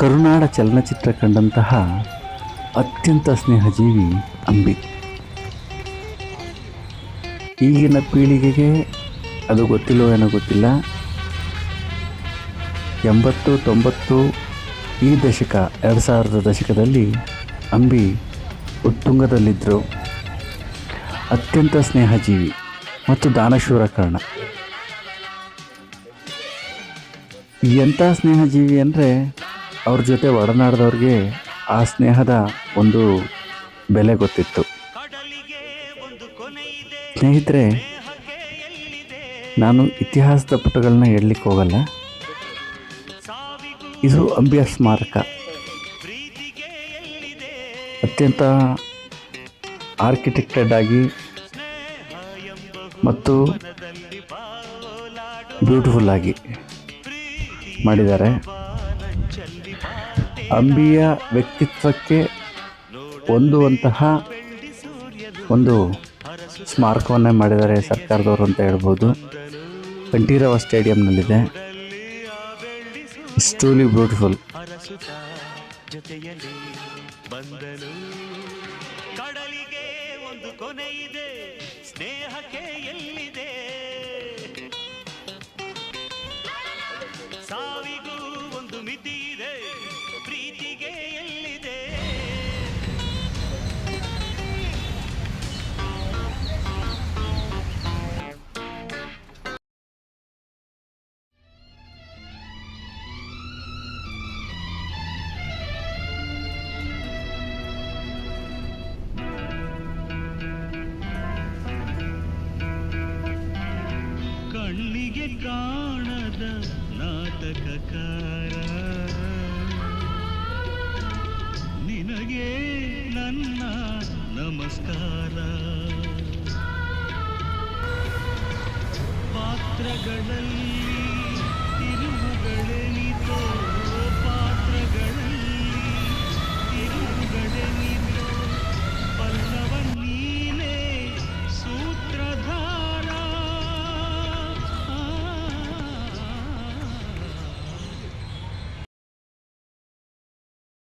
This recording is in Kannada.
ಕರುನಾಡ ಚಲನಚಿತ್ರ ಕಂಡಂತಹ ಅತ್ಯಂತ ಸ್ನೇಹಜೀವಿ ಅಂಬಿ. ಈಗಿನ ಪೀಳಿಗೆಗೆ ಅದು ಗೊತ್ತಿಲ್ಲೋ ಏನೋ ಗೊತ್ತಿಲ್ಲ. ಎಂಬತ್ತು, ತೊಂಬತ್ತು ಈ ದಶಕ, ಎರಡು ಸಾವಿರದ ದಶಕದಲ್ಲಿ ಅಂಬಿ ಉತ್ತುಂಗದಲ್ಲಿದ್ದರು ಅತ್ಯಂತ ಸ್ನೇಹಜೀವಿ ಮತ್ತು ದಾನಶೂರ ಕರ್ಣ. ಎಂಥ ಸ್ನೇಹಜೀವಿ ಅಂದರೆ ಅವ್ರ ಜೊತೆ ಒಡನಾಡಿದವ್ರಿಗೆ ಆ ಸ್ನೇಹದ ಒಂದು ಬೆಲೆ ಗೊತ್ತಿತ್ತು. ಸ್ನೇಹಿತರೆ, ನಾನು ಇತಿಹಾಸದ ಪುಟಗಳನ್ನ ಹೇಳಲಿಕ್ಕೆ ಹೋಗಲ್ಲ. ಇದು ಅಂಬಿಯ ಸ್ಮಾರಕ. ಅತ್ಯಂತ ಆರ್ಕಿಟೆಕ್ಟೆಡ್ ಆಗಿ ಮತ್ತು ಬ್ಯೂಟಿಫುಲ್ ಆಗಿ ಮಾಡಿದ್ದಾರೆ. ಅಂಬಿಯ ವ್ಯಕ್ತಿತ್ವಕ್ಕೆ ಹೊಂದುವಂತಹ ಒಂದು ಸ್ಮಾರಕವನ್ನೇ ಮಾಡಿದ್ದಾರೆ ಸರ್ಕಾರದವರು ಅಂತ ಹೇಳ್ಬೋದು. ಕಂಠೀರವ ಸ್ಟೇಡಿಯಂನಲ್ಲಿದೆ. ಇಟ್ಸ್ ಟ್ರೂಲಿ ಬ್ಯೂಟಿಫುಲ್ ಕಡಲಿಗೆ ಒಂದು ಕೊನೆ ಇದೆ ಸ್ನೇಹಕ್ಕೆ ಎಲ್ಲಿದೆ ಸಾವಿಗೂ ಒಂದು ಮಿತಿ ಇದೆ. ಕಾಣದ ನಾಟಕಕಾರ. ನಿನಗೆ ನನ್ನ ನಮಸ್ಕಾರ. ಪಾತ್ರಗಳಲ್ಲಿ